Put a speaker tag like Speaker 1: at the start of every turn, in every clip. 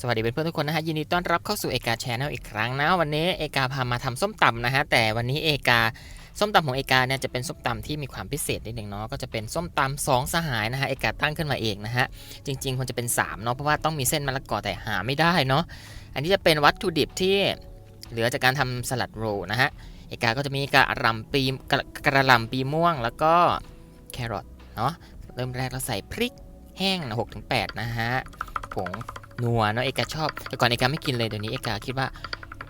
Speaker 1: สวัสดีเพื่อนๆทุกคนนะฮะยินดีต้อนรับเข้าสู่เอกาแชนแนลอีกครั้งนะวันนี้เอกาพามาทำส้มตำนะฮะแต่วันนี้เอกาส้มตำของเอกาเนี่ยจะเป็นส้มตำที่มีความพิเศษนิดหนึ่งเนาะก็จะเป็นส้มตำสองสหายนะฮะเอกาตั้งขึ้นมาเองนะฮะจริงๆควรจะเป็นสามเนาะเพราะว่าต้องมีเส้นมะละกอแต่หาไม่ได้เนาะอันนี้จะเป็นวัตถุดิบที่เหลือจากการทำสลัดโรลนะฮะเอกาก็จะมีกระลำปีกระกระลำปีม่วงแล้วก็แครอทเนาะเริ่มแรกเราใส่พริกแห้งนะหกถึงแปดนะฮะผง นัวเนาะเอกาชอบ แต่ก่อนเอกาไม่กินเลยเดี๋ยวนี้เอกาคิดว่า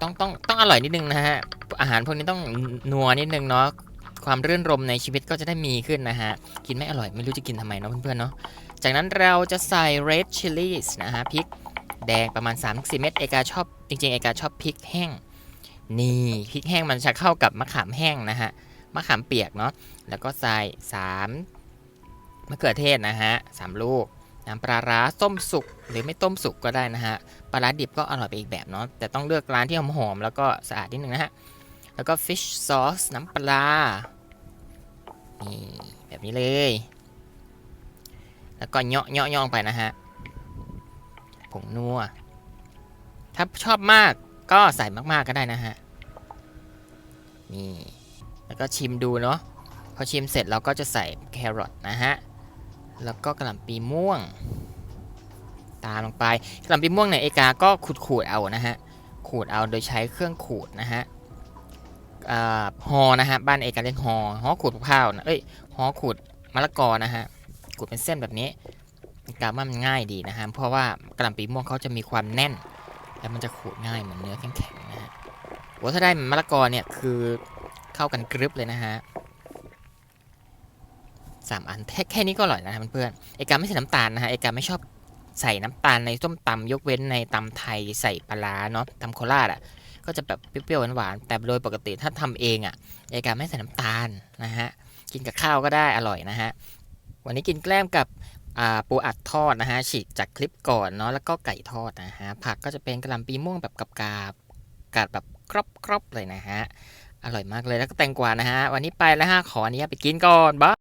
Speaker 1: ต้องต้องต้องอร่อยนิดนึงนะฮะอาหารพวกนี้ต้องนัวนิดนึงเนาะความรื่นรมในชีวิตก็จะได้มีขึ้นนะฮะ กินไม่อร่อยไม่รู้จะกินทำไมเนาะเพื่อนๆเนาะ จากนั้นเราจะใส่ red chilies นะฮะพริกแดงประมาณ3-4เม็ดเอกาชอบ จริงๆ เอกาชอบพริกแห้ง นี่พริกแห้งมันจะเข้ากับมะขามแห้งนะฮะมะขามเปียกเนาะแล้วก็ใส่3มะเขือเทศนะฮะสามลูก น้ำปลาร้าต้มสุกหรือไม่ต้มสุกก็ได้นะฮะปลาร้าดิบก็อร่อยไปอีกแบบเนาะแต่ต้องเลือกร้านที่หอมๆแล้วก็สะอาดนิดนึงนะฮะแล้วก็ fish sauce น้ำปลานี่แบบนี้เลย แล้วก็เยาะเยาะย่องไปนะฮะผงนัวถ้าชอบมากก็ใส่มากๆก็ได้นะฮะนี่แล้วก็ชิมดูเนาะพอชิมเสร็จเราก็จะใส่แครอทนะฮะ แล้วก็กระหล่ำปีม่วง ตามลงไปกระหล่ำปีม่วงเนี่ยเอกาก็ขูดขูดเอานะฮะขูดเอาโดยใช้เครื่องขูดนะฮะอ่าฮอนะฮะบ้านเอกาเรียกฮอฮอขูดข้าวนะเอ้ยฮอขูดมะละกอนะฮะขูดเป็นเส้นแบบนี้กาว่ามันง่ายดีนะฮะเพราะว่ากระหล่ำปีม่วงเขาจะมีความแน่น แล้วมันจะขูดง่ายเหมือนเนื้อแข็งๆนะฮะโอ้ถ้าได้มะละกอเนี่ยคือเข้ากันกรึบเลยนะฮะ สามอันแค่แค่นี้ก็อร่อยแล้วนะเพื่อนๆเอกาไม่ใส่น้ำตาลนะฮะเอกาไม่ชอบใส่น้ำตาลในส้มตำยกเว้นในตำไทยใส่ปลาเนาะตำโคราชอะก็จะแบบเปรี้ยวๆหวานๆแต่โดยปกติถ้าทำเองอะเอกาไม่ใส่น้ำตาลนะฮะกินกับข้าวก็ได้อร่อยนะฮะวันนี้กินแกล้มกับปูอัดทอดนะฮะฉีกจากคลิปก่อนเนาะแล้วก็ไก่ทอดนะฮะผักก็จะเป็นกระหล่ำปีม่วงแบบกับกาบกัดแบบกรอบๆเลยนะฮะอร่อยมากเลยแล้วก็แตงกวานะฮะ วันนี้ไปแล้วฮะ ขออนุญาตไปกินก่อนบ๊าย